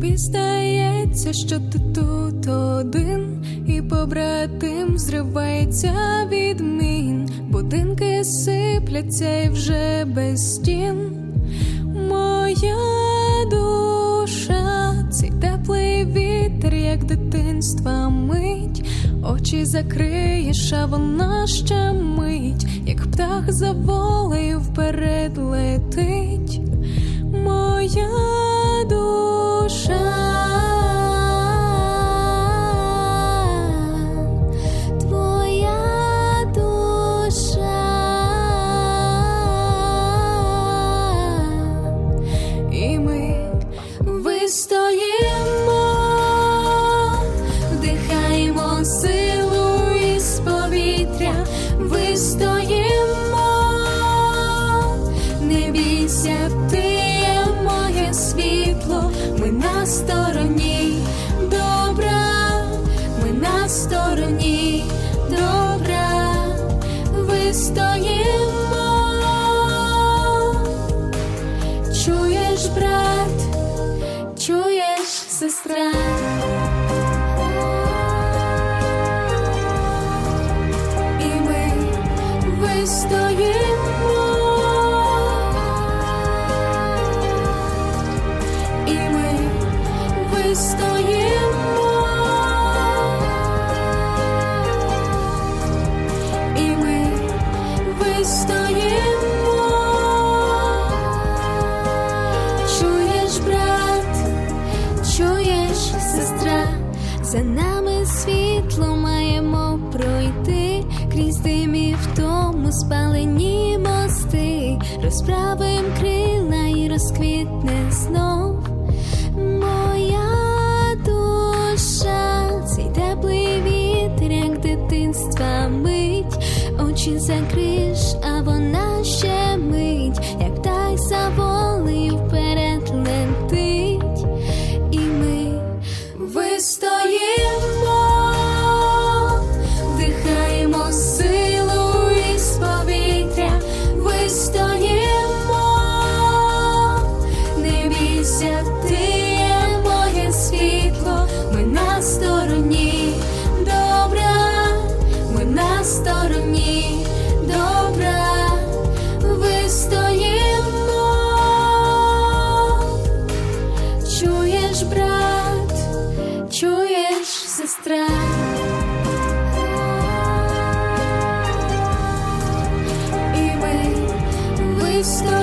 Тобі здається, що ти тут один, і побратим зривається від мін. Будинки сипляться і вже без стін. Моя душа, цей теплий вітер, як дитинства мить. Очі закриєш, а вона ще мить, як птах за волею вперед летить. Моя вдихаємо силу із повітря, вистоїмо, не бійся, ти є моє світло, ми на стороні добра, ми на стороні добра, вистоїмо. Чуєш, брат, чуєш, сестра. За нами світло маємо пройти, крізь дим і втому спалені мости, розправим крила і розквітне знов. Моя душа, цей теплий вітер, як дитинства мить, очі закриш, а вона сестра. І ми вистоїмо.